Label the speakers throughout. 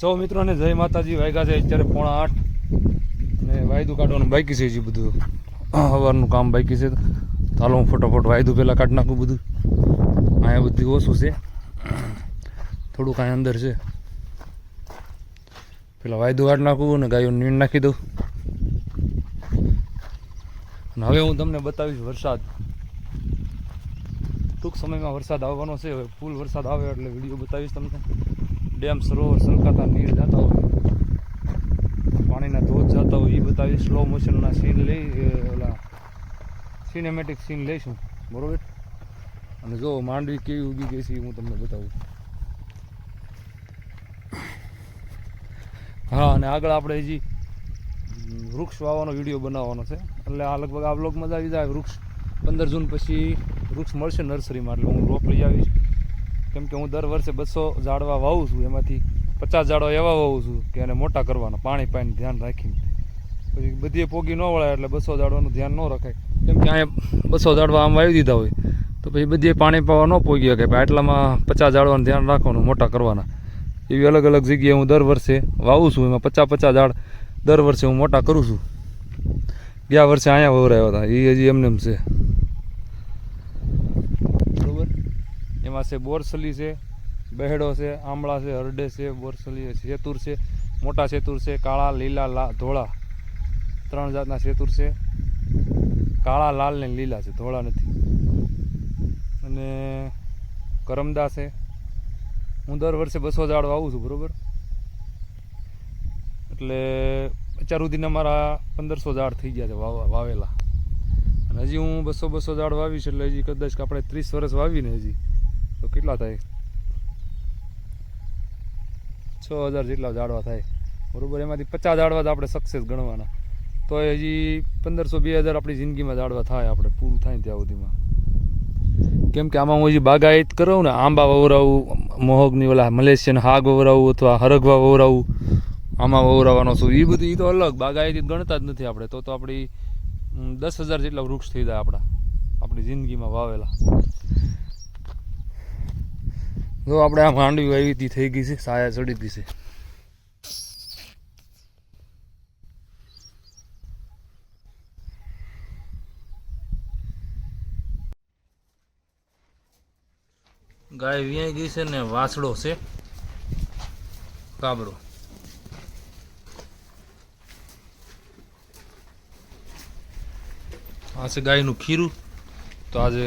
Speaker 1: સૌ મિત્રોને જય માતાજી, વાગ્યા છે અત્યારે પોણા આઠ. અને વાયદું કાઢવાનું બાકી છે હજી બધું. સવારનું કામ બાકી છે. ચાલો હું ફટાફટ વાયદું પહેલાં કાઢી નાખું બધું. અહીંયા બધું ઓછું છે. થોડુંક અહીંયા અંદર છે. પેલા વાયદું કાઢી નાખું અને ગાયો નીણ નાખી દઉં. અને હવે હું તમને બતાવીશ વરસાદ. ટૂંક સમયમાં વરસાદ આવવાનો છે. હવે ફૂલ વરસાદ આવે એટલે વીડિયો બતાવીશ તમને. ડેમ સરોવર સરકાતા નીર જતા હોય. પાણીના ધોધ જતા હોય એ બતાવીશ સ્લો મોશનના સીન લઈ ઓલા સિનેમેટિક સીન લઈશું. બરોબર? અને જો માંડવી કેવી ઉગી ગઈ છે હું તમને બતાવું. હા, અને આગળ આપણે હજી વૃક્ષ વાવવાનો વીડિયો બનાવવાનો છે. એટલે આ લગભગ આ બ્લોગમાં જ આવી જાય. વૃક્ષ, પંદર જૂન પછી વૃક્ષ મળશે નર્સરીમાં. એટલે હું રોપ લઈ આવીશ. કેમ કે હું દર વર્ષે બસો ઝાડવા વાવું છું, એમાંથી પચાસ ઝાડવા એવા વાવું છું કે એને મોટા કરવાના, પાણી પાણી ધ્યાન રાખીને. પછી બધી પોગી ન વળાય એટલે બસો ઝાડવાનું ધ્યાન ન રખાય. કેમ કે અહીંયા બસો ઝાડવા આમ વાવી દીધા હોય, તો પછી બધી પાણી પાવા ન પોગી શકે આટલામાં પચાસ ઝાડવાનું ધ્યાન રાખવાનું, મોટા કરવાના. એવી અલગ અલગ જગ્યાએ હું દર વર્ષે વાવું છું, એમાં પચાસ પચાસ ઝાડ દર વર્ષે હું મોટા કરું છું. ગયા વર્ષે અહીંયા વવરાયા હતા એ હજી એમને એમ છે બરોબર એમાં છે બોરસલી છે, બહેડો છે, આમળા છે, હરડે છે, બોરસલી છે સેતુર છે, મોટા શેતુર છે, કાળા, લીલા ધોળા. ત્રણ જાતના શેતુર છે. કાળા, લાલ ને લીલા છે, ધોળા નથી. અને કરમદા છે. હું દર વર્ષે બસો ઝાડ વાવું છું, બરાબર? એટલે અત્યાર સુધીના મારા પંદરસો ઝાડ થઈ ગયા છે, વાવા, વાવેલા. અને હજી હું બસો બસો ઝાડ વાવીશ એટલે હજી કદાચ આપણે ત્રીસ વર્ષ વાવીને હજી. તો કેટલા થાય? છ હજાર જેટલા ઝાડવા થાય. બરોબર, એમાંથી પચાસ ઝાડવા આપણે સક્સેસ ગણવાના. તો હજી પંદરસો બે હજાર આપણી જિંદગીમાં ઝાડવા થાય, આપણે પૂરું થાય ત્યાં સુધીમાં. કેમ કે આમાં હું હજી બાગાયત કરાવું ને, આંબા વવરાવું, મોહગની ઓલા મલેશિયન હાગ વવરાવું અથવા હરગવા વવરાવું, આમાં વવરાવાનો છું. એ બધું એ તો અલગ, બાગાયતી ગણતા જ નથી આપણે. તો તો આપણી દસ હજાર જેટલા વૃક્ષ થઈ જાય આપણા, આપણી જિંદગીમાં વાવેલા. જો આપણે આ માંડવી આવી થઈ ગઈ છે, સાયા ચડી ગઈ છે. ગાય વ્યાઈ ગઈ છે ને વાસડો છે. કાબરો. આ છે ગાયનું ખીરું. તો આજે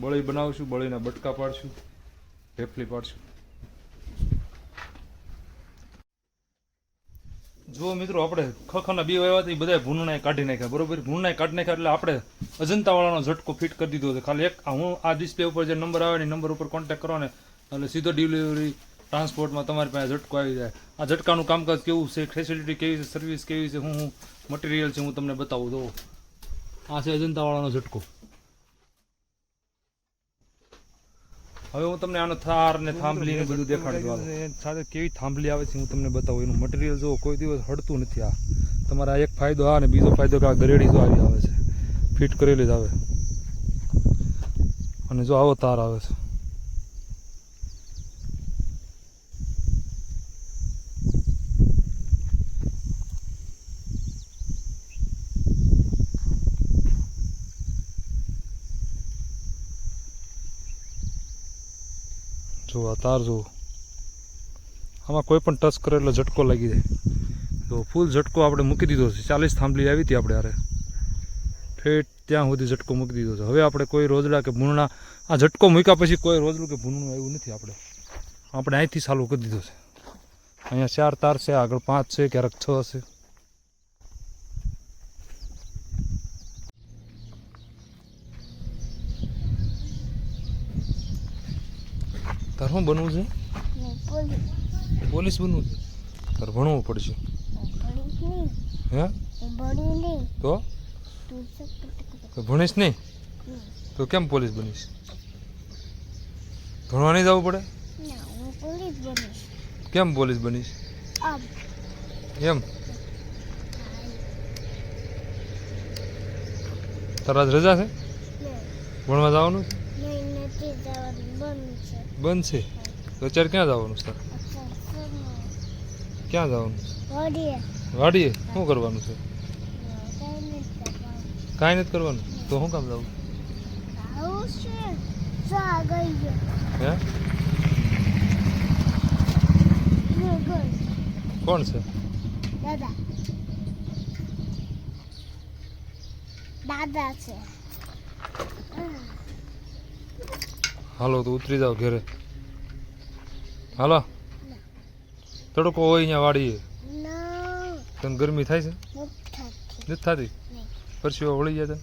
Speaker 1: બળી બનાવશું, બળીના બટકા પાડશું ઢેફલી પાડશું. જો મિત્રો, આપણે ખખના બી વાવ્યા બધા ભૂનણાએ કાઢી નાખ્યા, બરોબર? ભૂનણાએ કાઢી નાખ્યા એટલે આપણે અજંતાવાળાનો ઝટકો ફિટ કરી દીધો છે. ખાલી એક હું આ ડિસ્પ્લે ઉપર જે નંબર આવે ને નંબર ઉપર કોન્ટેક્ટ કરો ને, એટલે સીધો ડિલિવરી ટ્રાન્સપોર્ટમાં તમારી પાસે ઝટકો આવી જાય. આ ઝટકાનું કામકાજ કેવું છે? ફેસિલિટી કેવી છે? સર્વિસ કેવી છે? હું હું મટીરિયલ છે હું તમને બતાવું. દઉં આ છે અજંતાવાળાનો ઝટકો. હવે હું તમને આનો થાર ને થાંભલી ને બધું દેખાડી દઉં. સાથે કેવી થાંભલી આવે છે હું તમને બતાવું. એનું મટીરિયલ જો કોઈ દિવસ હડતું નથી આ. તમારા એક ફાયદો આ અને બીજો ફાયદો કે આ ગરેડી જો આવી આવે છે. ફિટ કરેલી જ આવે. અને જો આવો તાર આવે છે. જો આ તાર જો. આમાં કોઈ પણ ટચ કરે એટલે ઝટકો લાગી જાય. તો ફૂલ ઝટકો આપણે મૂકી દીધો છે. ચાલીસ થાંભલી આવી હતી આપણે અરે ઠેઠ ત્યાં સુધી ઝટકો મૂકી દીધો છે. હવે આપણે કોઈ રોજડા કે ભૂણના આ ઝટકો મૂક્યા પછી કોઈ રોજડું કે ભૂણનું આવ્યું નથી આપણે. આપણે અહીંથી ચાલુ કરી દીધો છે. અહીંયા ચાર તાર છે, આગળ પાંચ છે, ક્યારેક છ છે તાર શું બનવું છે? પોલીસ. બનવું છે? તાર ભણવું પડશે. હે? તો? તો ભણીશ નહીં? તો કેમ પોલીસ બનીશ? ભણવા નહીં જવું પડે? કેમ પોલીસ બનીશ? એમ? તારા રજા છે? ભણવા જવાનું છે. બંધ છે? તો અત્યારે ક્યાં જવાનું સર ક્યાં જવાનું વાડીએ. શું કરવાનું છે? કાંઈ નથી કરવાનું? તો શું કામ જવું હે? કોણ છે?
Speaker 2: દાદા. દાદા છે.
Speaker 1: હાલો તો ઉતરી જાઓ ઘરે. હાલો. તડકો હોય અહીંયા વાડીએ. તને ગરમી થાય છે?
Speaker 2: નથી
Speaker 1: થતી.
Speaker 2: નહીં.
Speaker 1: વળી ગયા
Speaker 2: વળી.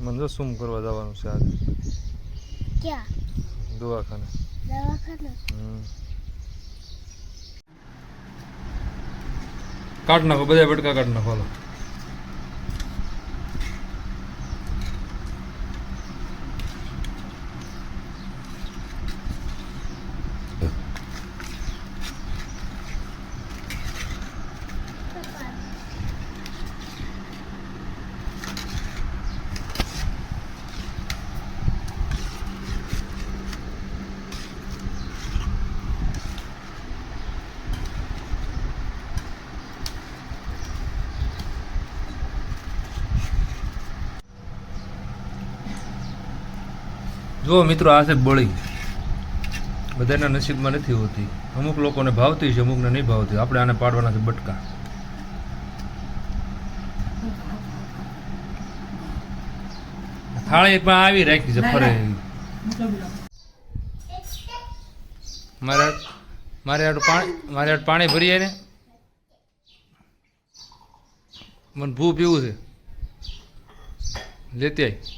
Speaker 1: મને તો શું કરવા જવાનું છે આજે? દવાખાને. હમ. કાઢ નાખો બધા બટકા કાઢ નાખો હાલો જુઓ મિત્રો આ છે બળી. બધાના નસીબમાં નથી હોતી. અમુક લોકોને ભાવતી છે અમુકને નહીં ભાવતી. આપણે આને પાડવાના છે બટકા. થાળી પણ આવી રાખી છે ફરે. મારે મારે આટલું પાણી મારે આટલું પાણી ભરીએ ને. મને ભૂ પીવું છે. લેતી આવી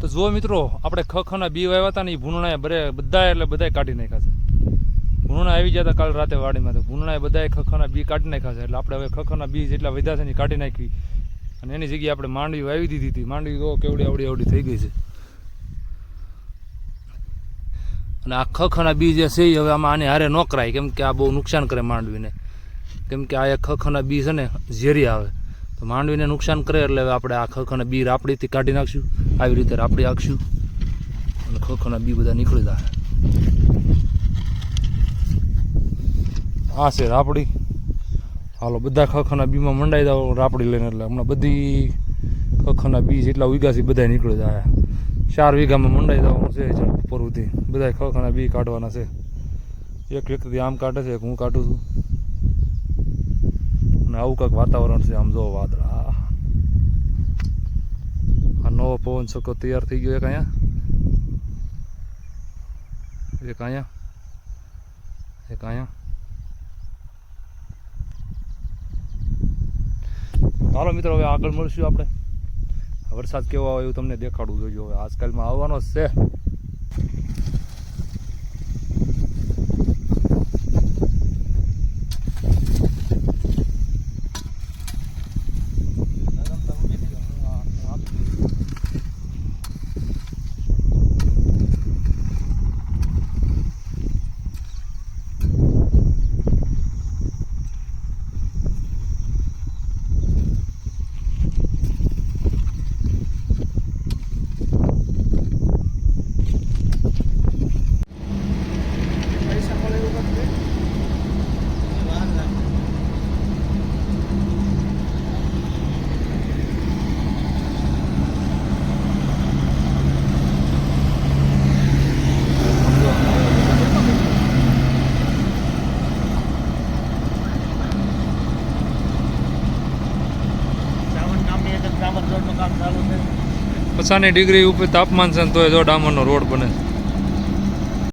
Speaker 1: તો જુઓ મિત્રો, આપણે ખખના બી વાવ્યા હતા ને એ ભૂનણા બરે બધા એટલે બધાય કાઢી નાખ્યા છે. ભૂનણા આવી ગયા હતા કાલ રાતે વાડીમાં તો ભૂનણાએ બધાએ ખખના બી કાઢી નાખ્યા છે. એટલે આપણે હવે ખખના બી જેટલા વધ્યા છે ને કાઢી નાખવી અને એની જગ્યાએ આપણે માંડવી વાવી દીધી હતી. માંડવી તો કેવડી આવડી આવડી થઈ ગઈ છે. અને આ ખખના બી જે છે હવે આમાં આને હારે ન કરાય. કેમ કે આ બહુ નુકસાન કરે માંડવીને. કેમ કે આ એ ખખના બી છે ને ઝેરી આવે. તો માંડવીને નુકસાન કરે એટલે આપણે આ ખખના બી રાપડીથી કાઢી નાખશું. આવી રીતે રાપડી આખશું અને ખખના બી બધા નીકળી જાય. આ છે રાપડી. હાલો, બધા ખખના બીમાં મંડાઈ જાવ રાપડી લઈને એટલે હમણાં બધી ખખના બી જેટલા વીઘા છે બધા નીકળી જાય. ચાર વીઘામાં મંડાઈ જવાનું છે ચાલ ઉપર સુધી. બધા ખખના બી કાઢવાના છે. એક વ્યક્તિ આમ કાઢે છે, એક હું કાઢું છું. આવું કંઈક વાતાવરણ છે આમ જો વાદળા આ નવો પવન છકો તૈયાર થઈ ગયો એક અહીંયા. એક અહીંયા. એક અહીંયા. ચાલો મિત્રો, હવે આગળ મળશું આપણે. વરસાદ કેવો આવે એવું તમને દેખાડવું જોઈએ. હવે આજકાલમાં આવવાનો છે. પચાસની ડિગ્રી ઉપર તાપમાન છે તોય જો ડામરનો રોડ બને.